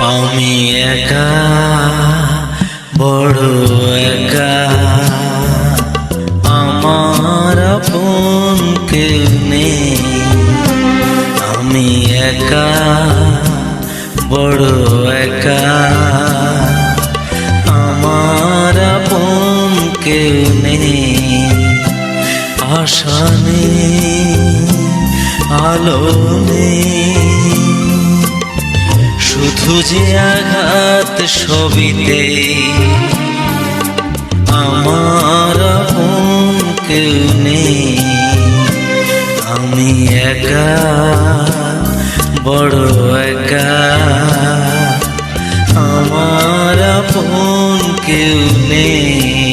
আমি একা, বড় একা। আমার আপন কেউ নেই। আমি একা, বড় একা। আমার আপন কেউ নেই। আশা নেই, আলো নেই। শুধু আঘাত সবিতে আমার কেউ নেই। আমি একা বড় একা। আমার আপন কেউ নেই।